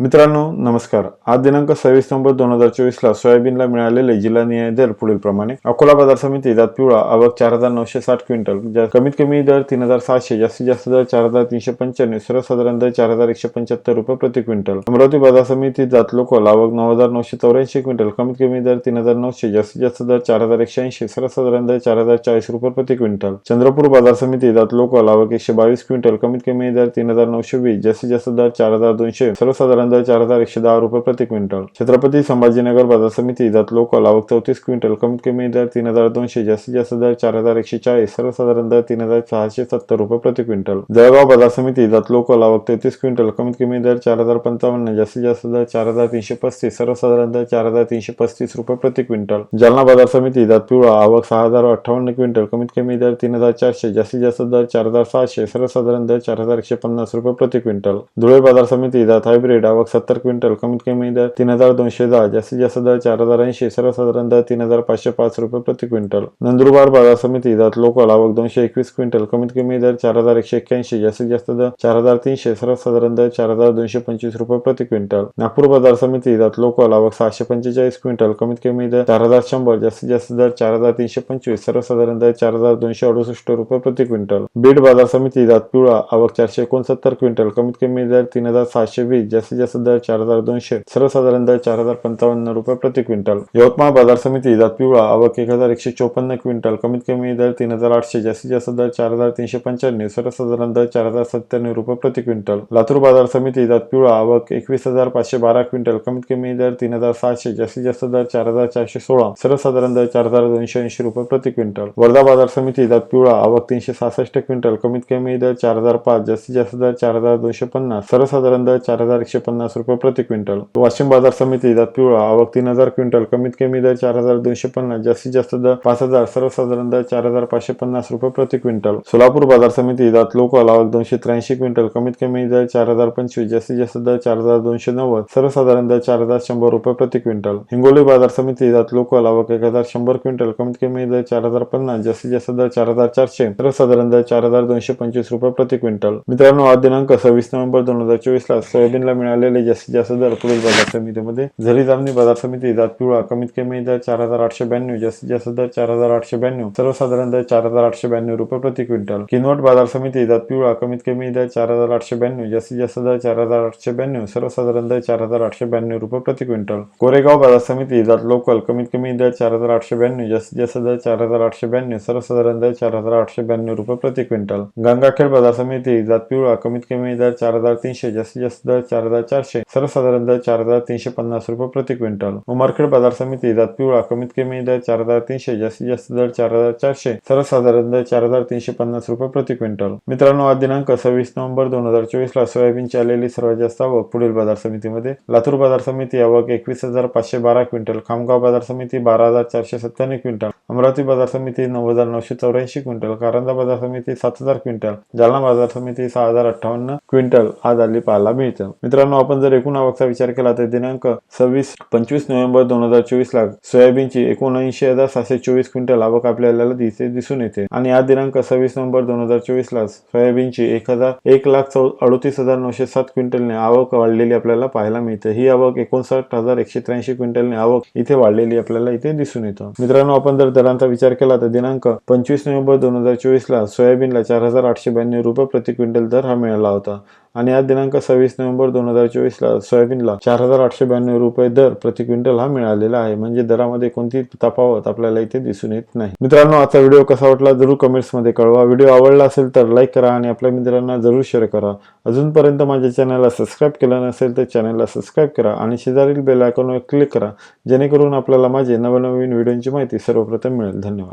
मित्रांनो नमस्कार. आज दिनांक सव्वीस नोव्हेंबर दोन हजार चोवीस ला सोयाबीनला मिळालेले जिल्हा न्याय दर पुढील प्रमाणे अकोला बाजार समिती दात पिवळा आवक चार हजार नऊशे साठ क्विंटल कमीत कमी दर तीन हजार सातशे जास्तीत जास्त दर चार हजार तीनशे पंच्याण्णव सर्वसाधारण दर चार हजार एकशे पंच्याहत्तर रुपये प्रति क्विंटल. अमरावती बाजार समिती जात लोकल आवक नऊ हजार नऊशे चौऱ्याऐंशी क्विंटल कमीत कमी दर तीन हजार नऊशे जास्तीत जास्त दर चार हजार एकशे ऐंशी सर्वसाधारण दर चार हजार चाळीस रुपये प्रति क्विंटल. चंद्रपूर बाजार समिती जात लोकल आवक एकशे बावीस क्विंटल कमीत कमी दर तीन हजार नऊशे वीस जास्तीत जास्त दर चार हजार दोनशे सर्वसाधारण दर चार हजार एकशे दहा रुपये प्रति क्विंटल. छत्रपती संभाजीनगर बाजार समिती जात लोकल आवक चौतीस क्विंटल. कमीत कमी दर तीन हजार दोनशे जास्तीत जास्त दर चार हजार एकशे चाळीस सर्वसाधारण दर तीन हजार सहाशे सत्तर रुपये प्रति क्विंटल. जळगाव बाजार समिती जात लोकल आवक तेहतीस क्विंटल. कमीत कमी दर चार हजार पंचावन्न जास्तीत जास्त दर चार हजार तीनशे पस्तीस सर्वसाधारण दर चार हजार तीनशे पस्तीस रुपये प्रति क्विंटल. जालना बाजार समिती जात पिवळा आवक सहा हजार अठ्ठावन्न क्विंटल. कमीत कमी दर तीन हजार चारशे जास्तीत जास्त दर चार हजार सहाशे सर्वसाधारण दर चार हजार एकशे पन्नास रुपये प्रति क्विंटल. धुळे बाजार समिती जात हायब्रिड आवक सत्तर क्विंटल कमीत कमी दर तीन हजार दोनशे दहा जास्तीत जास्त दर चार हजार ऐंशी सर्वसाधारण दर तीन हजार पाचशे पाच रुपये प्रति क्विंटल. नंदुरबार बाजार समिती जात लोकल आवक दोनशे एकवीस क्विंटल कमीत कमी दर चार हजार एकशे एक्क्याऐंशी जास्तीत जास्त दर चार हजार तीनशे सर्वसाधारण दर चार हजार दोनशे पंचवीस रुपये प्रति क्विंटल. नागपूर बाजार समिती जात लोकल आवक सहाशे पंचेचाळीस क्विंटल कमीत कमी दर चार हजार शंभर जास्तीत जास्त दर चार हजार तीनशे पंचवीस सर्वसाधारण दर चार हजार दोनशे अडुसष्ट रुपये प्रति क्विंटल. बीड बाजार समिती जात पिवळा आवक चारशे एकोणसत्तर क्विंटल कमीत कमी दर तीन हजार सहाशे वीस जास्तीत जास्त दर चार हजार दोनशे सर्वसाधारण दर चार हजार पंचावन्न रुपये प्रति क्विंटल. यवतमाळ बाजार समिती जात पिवळा आवक एक हजार एकशे चोपन्न क्विंटल कमीत कमी दर तीन हजार आठशे जास्तीत जास्त दर चार हजार तीनशे पंच्याण्णव सर्वसाधारण दर चार हजार सत्त्याण्णव रुपये प्रति क्विंटल. लातूर बाजार समिती जात पिवळा आवक एकवीस हजार पाचशे बारा क्विंटल कमीत कमी दर तीन हजार सातशे जास्तीत जास्त दर चार हजार चारशे सोळा सर्वसाधारण दर चार हजार दोनशे ऐंशी रुपये प्रति क्विंटल. वर्धा बाजार समिती जात पिवळा आवक तीनशे सहासष्ट क्विंटल कमीत कमी दर चार हजार पाच जास्तीत जास्त दर चार हजार दोनशे पन्नास सर्वसाधारण दर चार हजार एकशे पन्नास रुपये प्रति क्विंटल. वाशिम बाजार समिती जात पिवळा. आवक तीन हजार क्विंटल. कमीत कमी दर चार हजार दोनशे पन्नास. जास्तीत जास्त दर पाच हजार. सर्वसाधारण दर चार हजार पाचशे पन्नास रुपये प्रति क्विंटल. सोलापूर बाजार समिती जात लोकल. आवक दोनशे त्र्याऐंशी क्विंटल. कमीत कमी दर चार हजार पंचवीस. जास्तीत जास्त दर चार हजार दोनशे नव्वद. सर्वसाधारण दर चार हजार शंभर रुपये प्रति क्विंटल. हिंगोली बाजार समिती जात लोकल. आवक एक हजार शंभर क्विंटल. कमीत कमी दर चार हजार पन्नास. जास्तीत जास्त दर चार हजार चारशे. सर्वसाधारण दर चार हजार दोनशे पंचवीस रुपये प्रति क्विंटल. मित्रांनो आज दिनांक सव्वीस नोव्हेंबर दोन हजार चोवीस ला सोयाबीनला मिळालेले जास्तीत जास्त दर पुढील बाजार समितीमध्ये झरी जामणी बाजार समिती जात पिवळा कमीत कमी दर चार हजार आठशे ब्याण्णव जास्तीत जास्त दर चार हजार आठशे ब्याण्णव सर्वसाधारण दर चार हजार आठशे ब्याण्णव रुपये प्रति क्विंटल किनवट बाजार समिती जात पिवळा कमीत कमी दर चार हजार आठशे ब्याण्णव जास्तीत जास्त दर चार हजार आठशे ब्याण्णव सर्वसाधारण दर चार हजार आठशे ब्याण्णव रुपये प्रति क्विंटल कोरेगाव बाजार समिती जात लोकल कमीत कमी दर चार हजार आठशे ब्याण्णव जास्तीत जास्त दर चार हजार आठशे ब्याण्णव सर्वसाधारण दर चार हजार आठशे ब्याण्णव रुपये प्रति क्विंटल गंगाखेड बाजार समिती जात पिवळा कमीत कमी दर चार हजार तीनशे जास्तीत जास्त दर चार हजार चारशे. सर्वसाधारण दर चार हजार तीनशे पन्नास रुपये प्रति क्विंटल. उमरखेड बाजार समिती जात पिवळा कमीत कमी दर चार हजार तीनशे जास्तीत जास्त दर चार हजार चारशे. सर्वसाधारण दर चार हजार तीनशे पन्नास रुपये प्रति क्विंटल. मित्रांनो आज दिनांक सव्वीस नोव्हेंबर दोन हजार चोवीस ला सोयाबीनची आलेली सर्वात जास्त आवक पुढील बाजार समितीमध्ये. लातूर बाजार समिती आवक एकवीस हजार पाचशे बारा क्विंटल. खामगाव बाजार समिती बारा हजार चारशे सत्त्याण्णव क्विंटल. अमरावती बाजार समिती नऊ हजार नऊशे चौऱ्याऐंशी क्विंटल. कारंजा बाजार समिती सात हजार क्विंटल. जालना बाजार समिती सहा हजार अठ्ठावन्न क्विंटल. आज आली पाहायला मिळतं. मित्रांनो आपण जर एकूण आवकचा विचार केला तर दिनांक सव्वीस पंचवीस नोव्हेंबर दोन हजार चोवीस ला सोयाबीनची एकोणऐंशी हजार सातशे चोवीस क्विंटल आवक आपल्याला दिसे दिसून येते. आणि या दिनांक सव्वीस नोव्हेंबर दोन हजार चोवीस ला सोयाबीनची एक हजार एक लाख चौ अडतीस हजार नऊशे सात क्विंटलने आवक वाढलेली आपल्याला पाहायला मिळते. ही आवक एकोणसाठ हजार एकशे त्र्याऐंशी क्विंटलने आवक इथे वाढलेली आपल्याला इथे दिसून येतं. मित्रांनो आपण जर दरांचा विचार केला तर दिनांक पंचवीस नोव्हेंबर दोन हजार चोवीस ला सोयाबीनला चार हजार आठशे ब्याण्णव रुपये प्रति क्विंटल दर हा मिळाला होता. आणि आज दिनांक सव्वीस नोव्हेंबर दोन हजार चोवीसला सोयाबीनला चार हजार आठशे ब्याण्णव रुपये दर प्रति क्विंटल हा मिळालेला आहे. म्हणजे दरामध्ये कोणती तफावत आपल्याला इथे दिसून येत नाही. मित्रांनो आजचा व्हिडिओ कसा वाटला जरूर कमेंट्समध्ये कळवा. व्हिडिओ आवडला असेल तर लाईक करा आणि आपल्या मित्रांना जरूर शेअर करा. अजूनपर्यंत माझ्या चॅनलला सबस्क्राईब केलं नसेल तर चॅनलला सबस्क्राईब करा आणि शेजारील बेल आयकॉनवर क्लिक करा. जेणेकरून आपल्याला माझे नवनवीन व्हिडिओची माहिती सर्वप्रथम मिळेल. धन्यवाद.